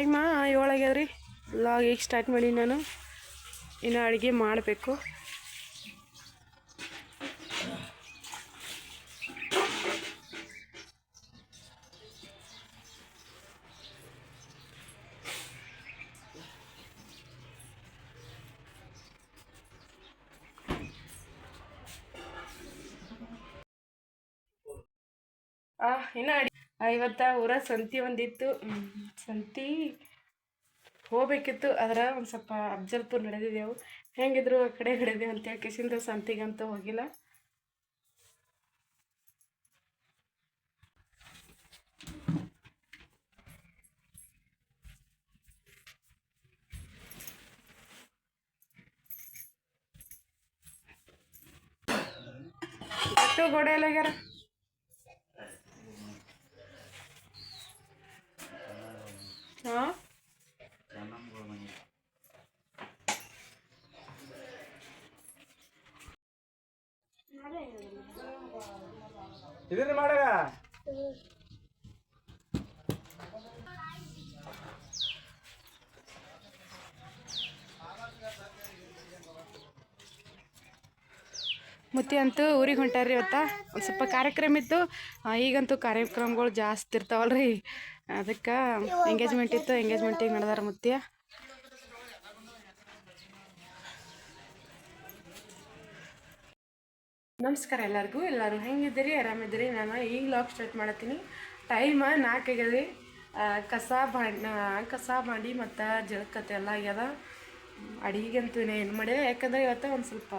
Time ಏಳಾಗ್ಯಾವ್ರಿ log ಈಗ start ಮಾಡಿ ನಾನು. ಇನ್ನು ಅಡುಗೆ ಮಾಡಬೇಕು. ಇನ್ನು ಇವತ್ತ ಊರ ಸಂತಿ ಒಂದಿತ್ತು. ಸಂತಿ ಹೋಗ್ಬೇಕಿತ್ತು. ಆದ್ರೆ ಒಂದು ಸ್ವಲ್ಪ ಅಬ್ಜಲ್ಪುರ್ ನಡೆದಿದ್ದೆವು ಹೆಂಗಿದ್ರು ಆ ಕಡೆ ಹಿಡಿದೇವು ಅಂತ ಕಿಸಿಂದ ಸಂತಿಗಂತೂ ಹೋಗಿಲ್ಲ. ಗೋಡೆ ಎಲ್ಲ ಮುತ್ತಿ ಅಂತೂ ಊರಿಗೆ ಹೊಂಟಾರ್ರಿ ಇವತ್ತ. ಒಂದು ಸ್ವಲ್ಪ ಕಾರ್ಯಕ್ರಮ ಇತ್ತು. ಈಗಂತೂ ಕಾರ್ಯಕ್ರಮಗಳು ಜಾಸ್ತಿ ಇರ್ತಾವಲ್ರಿ ಅದಕ್ಕೆ ಎಂಗೇಜ್ಮೆಂಟ್ ಇತ್ತು. ಎಂಗೇಜ್ಮೆಂಟಿಗೆ ನಡೆದಾರ ಮುತ್ತಿಯ ನಮಸ್ಕಾರ ಎಲ್ಲರಿಗೂ. ಎಲ್ಲರೂ ಹೆಂಗಿದ್ದೀರಿ? ಆರಾಮಿದ್ದೀರಿ? ನಾನು ಈಗ ಲಾಗ್ ಸ್ಟಾರ್ಟ್ ಮಾಡತ್ತೀನಿ. ಟೈಮ್ ನಾಲ್ಕು ಆಗ್ಯದ್ರಿ ಆ, ಕಸ ಬಾಂಡ್ ಕಸ ಮಾಡಿ ಮತ್ತು ಜಳಕತ್ತೆ ಎಲ್ಲ ಆಗ್ಯದ. ಅಡಿಗೆಗಂತೂ ಏನು ಮಾಡಿದೆ ಯಾಕಂದ್ರೆ ಇವತ್ತು ಒಂದು ಸ್ವಲ್ಪ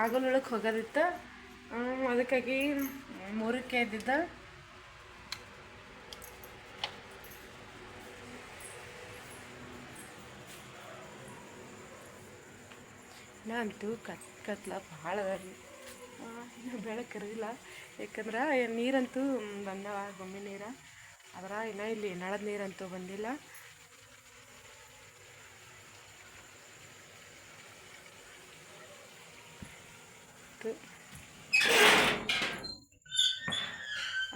ಆಗಲೊಳಗೆ ಹೋಗೋದಿತ್ತು? ಅದಕ್ಕಾಗಿ ಮೂರಕ್ಕೆ ಎದ್ದಿದ್ದ. ನಾನಂತೂ ಕತ್ ಕತ್ಲ ಭಾಳ ರೀ ಬೆಳಕು ಇರಲಿಲ್ಲ. ಯಾಕಂದ್ರೆ ನೀರಂತೂ ಬಂದವ ಗೊಮ್ಮೆ ನೀರು. ಆದ್ರೆ ಇನ್ನೂ ಇಲ್ಲಿ ನಳದ ನೀರಂತೂ ಬಂದಿಲ್ಲ.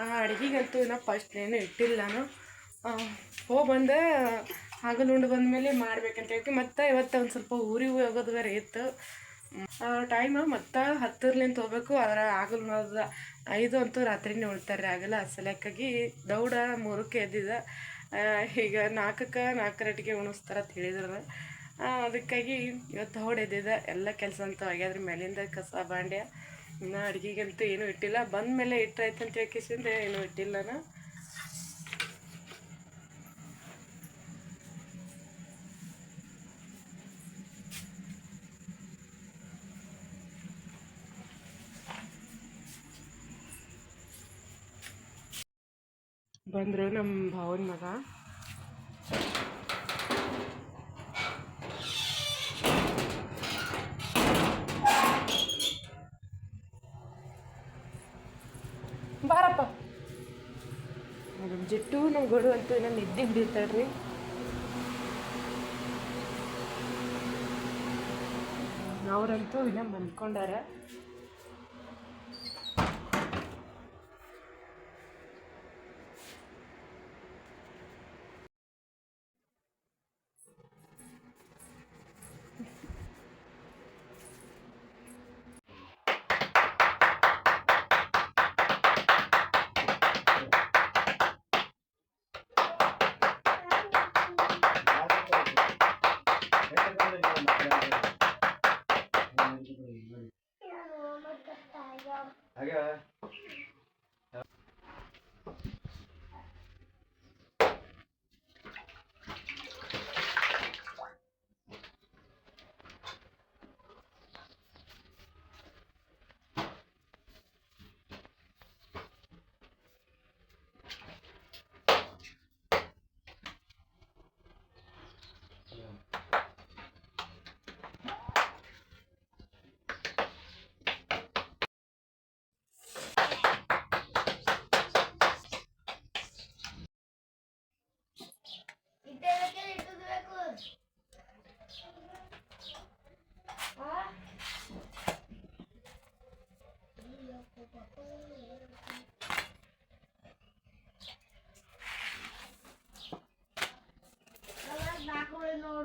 ಆ ಅಡುಗೆಗಂತೂ ನಾ ಫಸ್ಟ್ ಏನು ಇಟ್ಟಿಲ್ಲ ನಾನು ಹೋಗಿ ಬಂದೆ ಹಾಗಲು ಉಂಡು ಬಂದಮೇಲೆ ಮಾಡ್ಬೇಕಂತ ಹೇಳ್ತಿ. ಮತ್ತೆ ಇವತ್ತು ಒಂದು ಸ್ವಲ್ಪ ಊರಿಗೆ ಹೋಗೋದು ಬೇರೆ ಇತ್ತು. ಟೈಮ್ ಮತ್ತೆ ಹತ್ತರ್ಲಿಂತ ಹೋಗ್ಬೇಕು. ಅದರ ಆಗಲ್ ಐದು ಅಂತೂ ರಾತ್ರಿನೇ ಉಳ್ತಾರೆ ಆಗಲ್ಲ ಸಲಕ್ಕಾಗಿ ದೌಡ ಮೂರಕ್ಕೆ ಎದ್ದಿದ್ದ ಈಗ ನಾಲ್ಕಕ್ಕೆ ನಾಲ್ಕರಟ್ಟಿಗೆ ಉಣಿಸ್ತಾರ ಅಂತ ಹೇಳಿದ್ರು ಅದಕ್ಕಾಗಿ ಇವತ್ತು ಹೊಡೆದಿದ್ದ ಎಲ್ಲ ಕೆಲಸ ಅಂತ ಆಗ್ಯಾದ್ರಿ ಮೇಲಿಂದ ಕಸ ಬಾಂಡ್ಯ. ಇನ್ನು ಅಡುಗೆಗಂತೂ ಏನೂ ಇಟ್ಟಿಲ್ಲ. ಬಂದ ಮೇಲೆ ಇಟ್ಟಾಯ್ತು ಅಂತ ಹೇಳ್ಕಿಸಿಂದ ಏನೂ ಇಟ್ಟಿಲ್ಲ ನಾ ಬಂದರು ನಮ್ಮ ಭಾವನ ಮಗ. ನಮ್ಮ ಗಡು ಅಂತೂ ನಮ್ಮ ನಿದ್ದೆ ಹಿಡಿತಾಳ್ರಿ ಅವರಂತೂ ಇನ್ನ ಮನ್ಕೊಂಡಾರ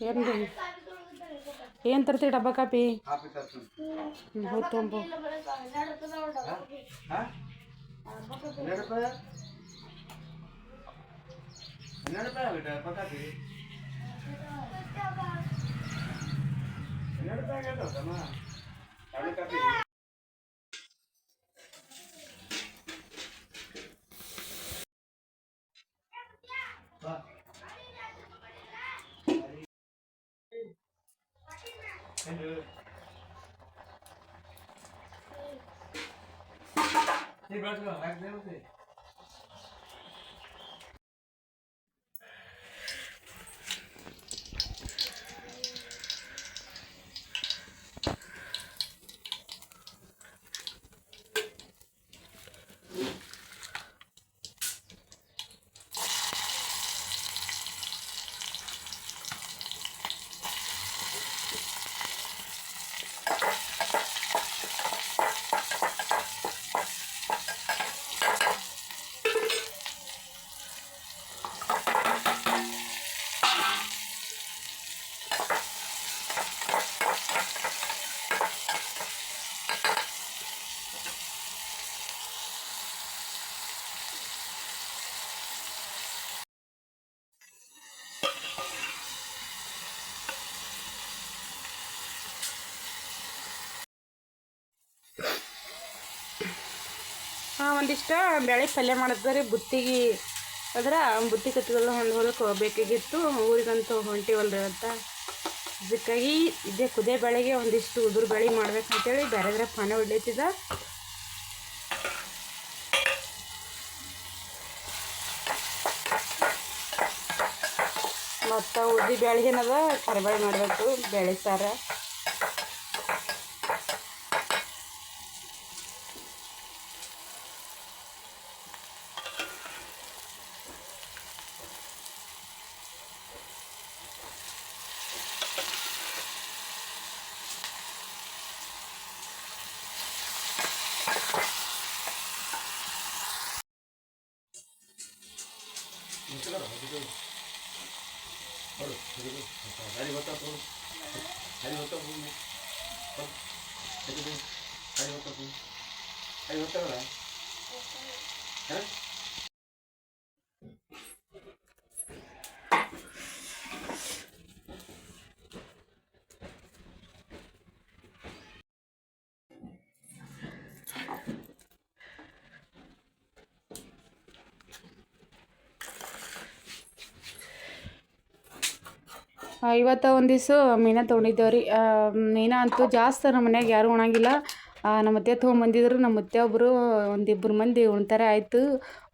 ఏంటి ఏం తరితే డబ్బా కాపీ తొంభ నడిపా కదా ব্যাটা এক দেরতে ಒಂದಿಷ್ಟು ಬೇಳೆ ಪಲ್ಯ ಮಾಡಿದ್ರೆ ಬುತ್ತಿಗೆ ಅದ್ರ ಬುತ್ತಿ ಕತ್ತಿಗೆಲ್ಲ ಹೊಂದು ಹೊಲಕ್ಕೆ ಹೋಗ್ಬೇಕಾಗಿತ್ತು. ಊರಿಗಂತೂ ಹೊಂಟಿವಲ್ರಿ ಅಂತ. ಅದಕ್ಕಾಗಿ ಇದೇ ಕುದೇ ಬೆಳೆಗೆ ಒಂದಿಷ್ಟು ಉದುರು ಬೇಳೆ ಮಾಡ್ಬೇಕಂತೇಳಿ ಬೇರೆ ಬೇರೆ ಪಾನೆ ಹೊಡ್ಲೈತಿದ ಮತ್ತು ಉದ್ದಿ ಬ್ಯಾಳಿಗೇನದ ಕರಿಬೇಳೆ ಮಾಡಬೇಕು ಬೇಳೆ ಸಾರು. ಗಾಡಿ ಗೊತ್ತಾತು ಗಾಡಿ ಗೊತ್ತಾತು ಗಾಡಿ ಗೊತ್ತಾತು ಗಾಡಿ ಗೊತ್ತಾಗಲ್ಲ ಹಾಂ ಆ, ಇವತ್ತು ಒಂದು ದಿವ್ಸ ಮೀನ ತೊಗೊಂಡಿದ್ದೇವೆ ರೀ ಮೀನ ಅಂತೂ ಜಾಸ್ತಿ ನಮ್ಮ ಮನ್ಯಾಗ ಯಾರೂ ಉಣಂಗಿಲ್ಲ. ನಮ್ಮ ಅತ್ತೆ ತೊಗೊಂಬಂದಿದ್ರು ನಮ್ಮ ಅತ್ತೆ ಒಬ್ಬರು ಒಂದಿಬ್ಬರು ಮಂದಿ ಉಣ್ತಾರೆ. ಆಯಿತು,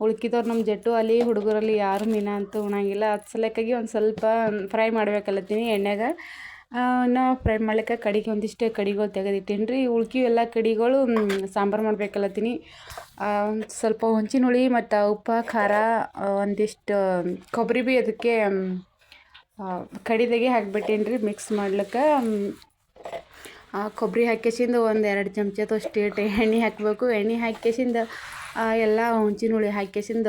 ಉಳ್ಕಿದವ್ರು ನಮ್ಮ ಜಟ್ಟು ಅಲ್ಲಿ ಹುಡುಗರಲ್ಲಿ ಯಾರು ಮೀನ ಅಂತೂ ಉಣಂಗಿಲ್ಲ. ಅದು ಸಲಕ್ಕಾಗಿ ಒಂದು ಸ್ವಲ್ಪ ಫ್ರೈ ಮಾಡ್ಬೇಕಲ್ಲತ್ತೀನಿ ಎಣ್ಣೆಗೆ ಇನ್ನು ಫ್ರೈ ಮಾಡ್ಲಿಕ್ಕೆ ಕಡಿಗೆ ಒಂದಿಷ್ಟು ಕಡಿಗಳು ತೆಗೆದಿಟ್ಟೇನಿ ರೀ ಉಳ್ಕಿ ಎಲ್ಲ ಕಡಿಗಳು ಸಾಂಬಾರು ಮಾಡ್ಬೇಕಲ್ಲತ್ತೀನಿ. ಸ್ವಲ್ಪ ಹುಂಚಿನ ಹುಳಿ ಮತ್ತು ಉಪ್ಪು, ಖಾರ ಒಂದಿಷ್ಟು ಕೊಬ್ಬರಿ ಬಿ ಅದಕ್ಕೆ ಕಡಿದಾಗೆ ಹಾಕ್ಬಿಟ್ಟೇನಿ ರೀ ಮಿಕ್ಸ್ ಮಾಡ್ಲಿಕ್ಕೆ ಕೊಬ್ಬರಿ ಹಾಕ್ಯಸಿಂದ ಒಂದು ಎರಡು ಚಮಚದಷ್ಟು ಇಟ್ಟು ಎಣ್ಣೆ ಹಾಕಬೇಕು. ಎಣ್ಣೆ ಹಾಕ್ಯಸಿಂದ ಎಲ್ಲ ಹುಂಚಿನ ಹುಳಿ ಹಾಕ್ಯಸಿಂದ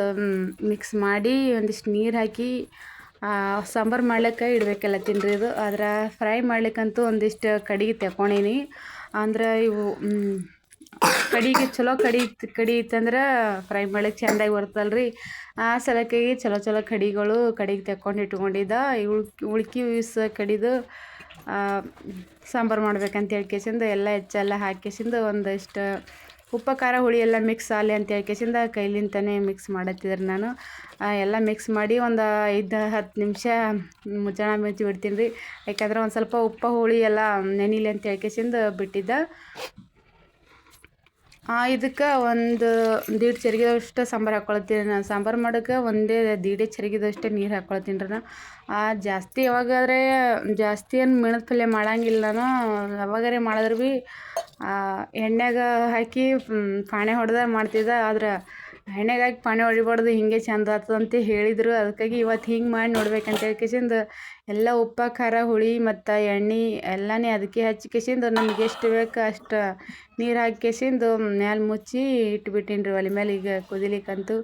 ಮಿಕ್ಸ್ ಮಾಡಿ ಒಂದಿಷ್ಟು ನೀರು ಹಾಕಿ ಸಾಂಬಾರು ಮಾಡ್ಲಿಕ್ಕೆ ಇಡಬೇಕಲ್ಲ ತಿನ್ರಿ ಇದು. ಆದ್ರೆ ಫ್ರೈ ಮಾಡ್ಲಿಕ್ಕಂತೂ ಒಂದಿಷ್ಟು ಕಡಿಗೆ ತಗೊಂಡೀನಿ ಅಂದ್ರೆ ಇವು ಕಡಿಗೆ ಚಲೋ ಕಡಿ ಕಡಿ ಇತ್ತಂದ್ರೆ ಫ್ರೈ ಮಾಡಕ್ಕೆ ಚೆಂದಾಗಿ ಬರ್ತಲ್ಲ ರೀ ಆ ಸಲಕ್ಕಾಗಿ ಚಲೋ ಚಲೋ ಕಡಿಗಳು ಕಡಿಗೆ ತೆಕ್ಕೊಂಡು ಇಟ್ಕೊಂಡಿದ್ದ. ಉಳ್ಕಿ ಉಳ್ಕಿ ಸ ಕಡಿದು ಸಾಂಬಾರು ಮಾಡ್ಬೇಕಂತ ಹೇಳ್ಕೇಸಿಂದ ಎಲ್ಲ ಹೆಚ್ಚೆಲ್ಲ ಹಾಕೇಸಿಂದ ಒಂದಿಷ್ಟು ಉಪ್ಪು, ಖಾರ, ಹುಳಿ ಎಲ್ಲ ಮಿಕ್ಸ್ ಆಗಲಿ ಅಂತ ಹೇಳ್ಕೇಸಿಂದ ಕೈಲಿಂತನೇ ಮಿಕ್ಸ್ ಮಾಡತ್ತಿದ್ರು ನಾನು. ಎಲ್ಲ ಮಿಕ್ಸ್ ಮಾಡಿ ಒಂದು ಐದು, ಹತ್ತು ನಿಮಿಷ ಮುಚ್ಚಳ ಮಿಚ್ಚಿ ಬಿಡ್ತೀನಿ ರೀ. ಯಾಕಂದ್ರೆ ಒಂದು ಸ್ವಲ್ಪ ಉಪ್ಪು, ಹುಳಿ ಎಲ್ಲ ನೆನಿಲಿ ಅಂತ ಹೇಳ್ಕೇಸಿಂದ ಬಿಟ್ಟಿದ್ದ. ಇದಕ್ಕೆ ಒಂದು ದೀಡ್ ಚರಿಗೆದಷ್ಟು ಸಾಂಬಾರು ಹಾಕ್ಕೊಳ್ತೀನಿ ನಾನು. ಸಾಂಬಾರು ಮಾಡೋಕೆ ಒಂದೇ ದೀಡೆ ಚರಿಗೆದಷ್ಟೇ ನೀರು ಹಾಕ್ಕೊಳ್ತೀನಿ ರೀ ನಾನು ಜಾಸ್ತಿ ಯಾವಾಗಾದ್ರೆ ಜಾಸ್ತಿ ಏನು ಮೆಣದ ಪಲ್ಯ ಮಾಡಂಗಿಲ್ಲ ನಾನು. ಯಾವಾಗಾರೆ ಮಾಡಿದ್ರೆ ಭೀ ಎಣ್ಣೆಗ ಹಾಕಿ ಪಾಣೆ ಹೊಡೆದ ಮಾಡ್ತಿದ್ದೆ, ಆದ್ರೆ ಎಣ್ಣೆಗೆ ಹಾಕಿ ಪಾಣೆ ಹೊಡಿಬಾರ್ದು, ಹಿಂಗೆ ಚಂದ ಆಗ್ತದಂತ ಹೇಳಿದರು. ಅದಕ್ಕಾಗಿ ಇವತ್ತು ಹಿಂಗೆ ಮಾಡಿ ನೋಡ್ಬೇಕಂತ ಹೇಳ್ಕೇಸಿಂದ ಎಲ್ಲ ಉಪ್ಪು, ಖಾರ, ಹುಳಿ ಮತ್ತು ಎಣ್ಣೆ ಎಲ್ಲನೇ ಅದಕ್ಕೆ ಹಚ್ಚಿ ಕೇಸಿಂದ ನಮ್ಗೆ ಎಷ್ಟು ಬೇಕು ಅಷ್ಟು ನೀರು ಹಾಕ್ಕೇಸಿಂದು ಮ್ಯಾಲೆ ಮುಚ್ಚಿ ಇಟ್ಬಿಟ್ಟೀನಿ ರೀ ಒಲೆ ಮೇಲೆ ಈಗ ಕುದಿಲಿಕ್ಕಂತೂ.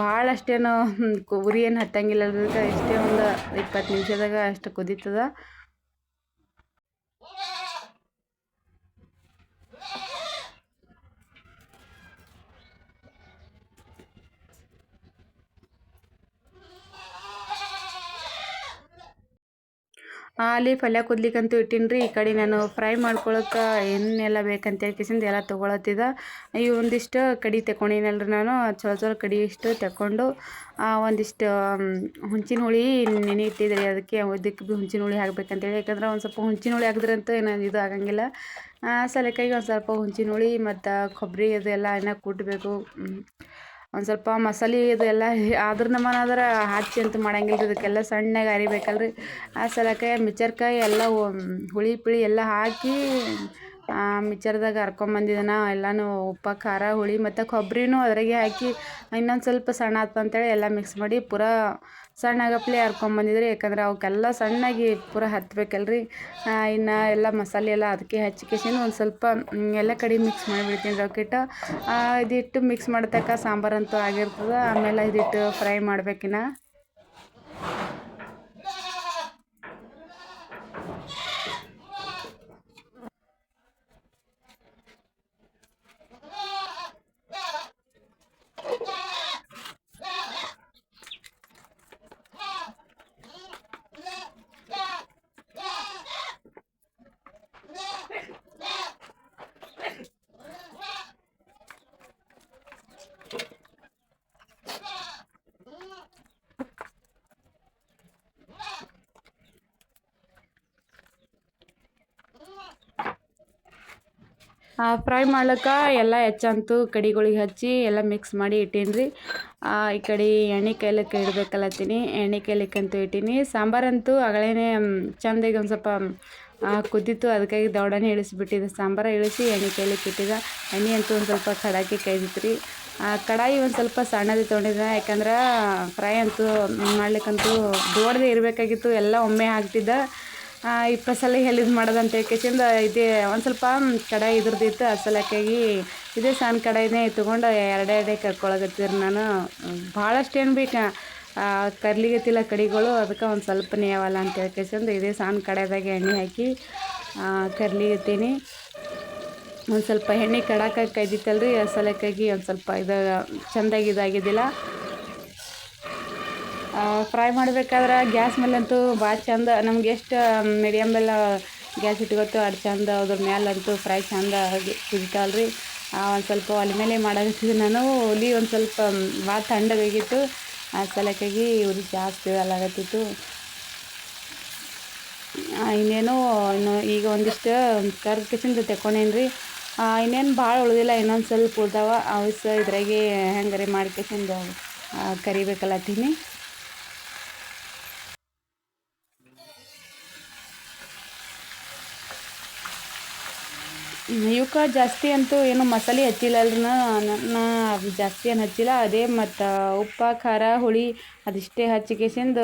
ಭಾಳ ಅಷ್ಟೇನು ಉರಿ ಏನು ಹತ್ತಂಗಿಲ್ಲ ಅದಕ್ಕೆ ಇಷ್ಟೇ ಒಂದು ಇಪ್ಪತ್ತು ನಿಮಿಷದಾಗ ಅಷ್ಟು ಕುದೀತದ. ಅಲ್ಲಿ ಪಲ್ಯ ಕುದ್ಲಿಕ್ಕಂತೂ ಇಟ್ಟೀನಿ ರೀ. ಈ ಕಡೆ ನಾನು ಫ್ರೈ ಮಾಡ್ಕೊಳಕ್ಕೆ ಏನೆಲ್ಲ ಬೇಕಂತ ಹೇಳ್ಕೇಸಿಂದ ಎಲ್ಲ ತೊಗೊಳತ್ತಿದ್ದ ಈ ಒಂದಿಷ್ಟು ಕಡಿ ತಗೊಂಡಿನಲ್ಲ ರೀ ನಾನು. ಚಲೋ ಚಲೋ ಕಡಿ ಇಷ್ಟು ತಗೊಂಡು ಒಂದಿಷ್ಟು ಹುಂಚಿನ ಹುಳಿ ನೆನೆ ಇಟ್ಟಿದ್ರಿ ಅದಕ್ಕೆ ಇದಕ್ಕೆ ಭೀ ಹುಂಚಿನ ಹುಳಿ ಹಾಕ್ಬೇಕಂತೇಳಿ. ಯಾಕಂದ್ರೆ ಒಂದು ಸ್ವಲ್ಪ ಹುಂಚಿನ ಹುಳಿ ಹಾಕಿದ್ರಂತೂ ಏನು ಇದು ಆಗಂಗಿಲ್ಲ. ಸಲಕ್ಕಾಗಿ ಒಂದು ಸ್ವಲ್ಪ ಹುಂಚಿನ ಹುಳಿ ಮತ್ತು ಕೊಬ್ಬರಿ ಅದೆಲ್ಲ ಇನ್ನ ಕುಟ್ಟಬೇಕು ಒಂದು ಸ್ವಲ್ಪ ಮಸಾಲೆ ಇದು ಎಲ್ಲ ಆದ್ರೆ ಹಚ್ಚಿ ಅಂತ ಮಾಡಂಗಿಲ್ಲ ರೀ ಇದಕ್ಕೆಲ್ಲ ಸಣ್ಣಗೆ ಅರಿಬೇಕಲ್ರಿ. ಆ ಸಲಕ್ಕೆ ಮಿಚರ್ಕಾಯಿ ಎಲ್ಲ ಹುಳಿ ಪಿಳಿ ಎಲ್ಲ ಹಾಕಿ ಮಿಚರ್ದಾಗ ಹರ್ಕೊಂಬಂದಿದ್ದೆ ನಾ ಎಲ್ಲನೂ ಉಪ್ಪು, ಖಾರ, ಹುಳಿ ಮತ್ತು ಕೊಬ್ಬರಿನೂ ಅದ್ರಾಗೆ ಹಾಕಿ, ಇನ್ನೊಂದು ಸ್ವಲ್ಪ ಸಣ್ಣ ಆಯ್ತು ಅಂತೇಳಿ ಎಲ್ಲ ಮಿಕ್ಸ್ ಮಾಡಿ ಪೂರಾ ಸಣ್ಣಗಪ್ಲೆ ಹರ್ಕೊಂಬಂದಿದ್ರಿ ಯಾಕಂದ್ರೆ ಅವಕ್ಕೆಲ್ಲ ಸಣ್ಣಗೆ ಪೂರ ಹತ್ತಬೇಕಲ್ರಿ ಇನ್ನು ಎಲ್ಲ ಮಸಾಲೆ ಎಲ್ಲ ಅದಕ್ಕೆ ಹಚ್ಚಿಕೇಸಿಂದ ಒಂದು ಸ್ವಲ್ಪ ಎಲ್ಲ ಕಡೆ ಮಿಕ್ಸ್ ಮಾಡಿಬಿಡ್ತೀನಿ ರೊಕ್ಕಿಟ್ಟು ಇದಿಟ್ಟು ಮಿಕ್ಸ್ ಮಾಡ್ತಕ್ಕ ಸಾಂಬಾರಂತೂ ಆಗಿರ್ತದೆ, ಆಮೇಲೆ ಇದಿಟ್ಟು ಫ್ರೈ ಮಾಡ್ಬೇಕಿನ್ನ. ಫ್ರೈ ಮಾಡ್ಲಿಕ್ಕೆ ಎಲ್ಲ ಹೆಚ್ಚಂತು ಕಡಿಗಳಿಗೆ ಹಚ್ಚಿ ಎಲ್ಲ ಮಿಕ್ಸ್ ಮಾಡಿ ಇಟ್ಟೀನಿ ರೀ. ಈ ಕಡೆ ಎಣ್ಣೆ ಕೈಲಕ್ಕೆ ಇಡ್ಬೇಕಲ್ಲತ್ತೀನಿ ಎಣ್ಣೆ ಕೈಲಿಕ್ಕಂತೂ ಇಟ್ಟೀನಿ. ಸಾಂಬಾರಂತೂ ಅಗಳೇ ಚಂದಾಗಿ ಒಂದು ಸ್ವಲ್ಪ ಕುದ್ದಿತ್ತು, ಅದಕ್ಕಾಗಿ ದೌಡನೆ ಇಳಿಸಿಬಿಟ್ಟಿದ್ದೆ ಸಾಂಬಾರು ಇಳಿಸಿ ಎಣ್ಣೆ ಕೈಲಿಕ್ಕೆ ಇಟ್ಟಿದ್ದೆ ಎಣ್ಣೆ ಅಂತೂ ಒಂದು ಸ್ವಲ್ಪ ಕಡಾಕಿ ಕೈದಿತ್ತು ರೀ. ಕಡಾಯಿ ಒಂದು ಸ್ವಲ್ಪ ಸಣ್ಣದು ತೊಗೊಂಡಿದ್ದೆ ಯಾಕಂದ್ರೆ ಫ್ರೈ ಅಂತೂ ಮಾಡ್ಲಿಕ್ಕಂತೂ ದೊಡ್ಡದೇ ಇರಬೇಕಾಗಿತ್ತು. ಎಲ್ಲ ಒಮ್ಮೆ ಹಾಕ್ತಿದ್ದೆ ಇಪ್ಪತ್ತು ಸಲ ಎಲ್ಲಿದು ಮಾಡೋದಂತ? ಹೇಳ್ಕೇಸಿಂದ ಇದೇ, ಒಂದು ಸ್ವಲ್ಪ ಕಡಾಯಿ ಇದ್ರದ್ದಿತ್ತು ಆ ಸಲಕ್ಕಾಗಿ ಇದೇ ಸಣ್ಣ ಕಡಾಯಿನೇ ತೊಗೊಂಡು ಎರಡೇ ಎರಡೇ ಕರ್ಕೊಳಕತ್ತೀರಿ ನಾನು. ಭಾಳಷ್ಟು ಏನು ಬೇಕು ಕರ್ಲಿಗತ್ತಿಲ್ಲ ಕಡಿಗಳು, ಅದಕ್ಕೆ ಒಂದು ಸ್ವಲ್ಪ ನೇವಲ್ಲ ಅಂತ ಹೇಳ್ಕೇಸಿಂದ ಇದೇ ಸಣ್ಣ ಕಡಾಯಿದಾಗ ಎಣ್ಣೆ ಹಾಕಿ ಕರ್ಲಿಗತ್ತೀನಿ ಒಂದು ಸ್ವಲ್ಪ ಎಣ್ಣೆ ಕಡಾಕಾಗಿ ಕೈದಿತ್ತಲ್ರಿ ಆ ಒಂದು ಸ್ವಲ್ಪ ಇದು, ಚೆಂದಾಗಿ ಇದಾಗಿದ್ದಿಲ್ಲ. ಫ್ರೈ ಮಾಡಬೇಕಾದ್ರೆ ಗ್ಯಾಸ್ ಮೇಲಂತೂ ಭಾಳ ಚಂದ. ನಮ್ಗೆ ಎಷ್ಟು ಮೀಡಿಯಮ್ ಬೆಲ್ಲ ಗ್ಯಾಸ್ ಇಟ್ಕೊತ್ತು ಅಷ್ಟು ಚಂದ. ಅದ್ರ ಮೇಲಂತೂ ಫ್ರೈ ಚಂದ ರೀ ಒಂದು ಸ್ವಲ್ಪ ಒಲೆ ಮೇಲೆ ಮಾಡಕತ್ತಿದ್ದೆ ನಾನು ಒಲೆ ಒಂದು ಸ್ವಲ್ಪ ಭಾಳ ತಣ್ಣಗಾಗಿತ್ತು. ಆ, ಸಲಕ್ಕಾಗಿ ಉರಿ ಜಾಸ್ತಿ ಅಲ್ಲಾಗತ್ತಿತ್ತು ಇನ್ನೇನು, ಇನ್ನು ಈಗ ಒಂದಿಷ್ಟು ಕರ್ದು ಕಿಸಿಂದ ತೆಕ್ಕೊಂಡೇನಿ ರೀ ಇನ್ನೇನು ಭಾಳ ಉಳಿದಿಲ್ಲ, ಇನ್ನೊಂದು ಸ್ವಲ್ಪ ಉಳ್ದಾವ. ಅವಸ ಇದ್ರಾಗೆ ಹೆಂಗಾರೆ ಮಾಡಿ ಕರಿಬೇಕಲ್ಲ ಕರಿಬೇಕಲ್ಲತ್ತೀನಿ ಇವಕ್ಕೆ ಜಾಸ್ತಿ ಅಂತೂ ಏನು ಮಸಾಲೆ ಹಚ್ಚಿಲ್ಲ ಅಲ್ರಿ ನಾ ಜಾಸ್ತಿ ಏನು ಹಚ್ಚಿಲ್ಲ. ಅದೇ ಮತ್ತು ಉಪ್ಪು, ಖಾರ, ಹುಳಿ ಅದಿಷ್ಟೇ ಹಚ್ಚಿ ಕೇಸಿಂದ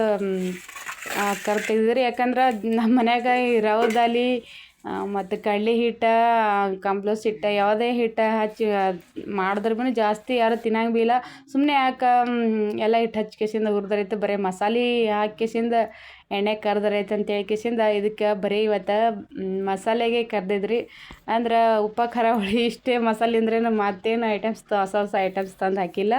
ಕರ್ ಯಾಕಂದ್ರೆ ನಮ್ಮ ಮನ್ಯಾಗ ಈ ರವೆ ದಾಲಿ ಮತ್ತು ಕಡ್ಲೆ ಹಿಟ್ಟು, ಕಂಪ್ಲೋಸ್ ಹಿಟ್ಟು, ಯಾವುದೇ ಹಿಟ್ಟು ಹಚ್ಚಿ ಮಾಡಿದ್ರೆ ಭೀ ಜಾಸ್ತಿ ಯಾರು ತಿನ್ನಂಗೆ ಭೀ ಇಲ್ಲ ಸುಮ್ಮನೆ ಯಾಕೆ ಎಲ್ಲ ಹಿಟ್ಟು ಹಚ್ಚಿ ಕೇಸಿಂದ ಹುರ್ದರೈತೆ, ಬರೀ ಮಸಾಲೆ ಹಾಕಿ ಕೇಸಿಂದ ಎಣ್ಣೆ ಕರ್ದರೈತೆ ಅಂತ ಹೇಳಿ ಕೇಸಿಂದ ಇದಕ್ಕೆ ಬರೀ ಇವತ್ತು ಮಸಾಲೆಗೆ ಕರೆದಿದ್ರಿ. ಅಂದ್ರೆ ಉಪ್ಪು, ಖಾರ, ಹುಳಿ ಇಷ್ಟೇ ಮಸಾಲೆ ಅಂದ್ರೇನು ಮತ್ತೇನು ಐಟಮ್ಸ್ ಹೊಸ ಹೊಸ ಐಟಮ್ಸ್ ತಂದು ಹಾಕಿಲ್ಲ.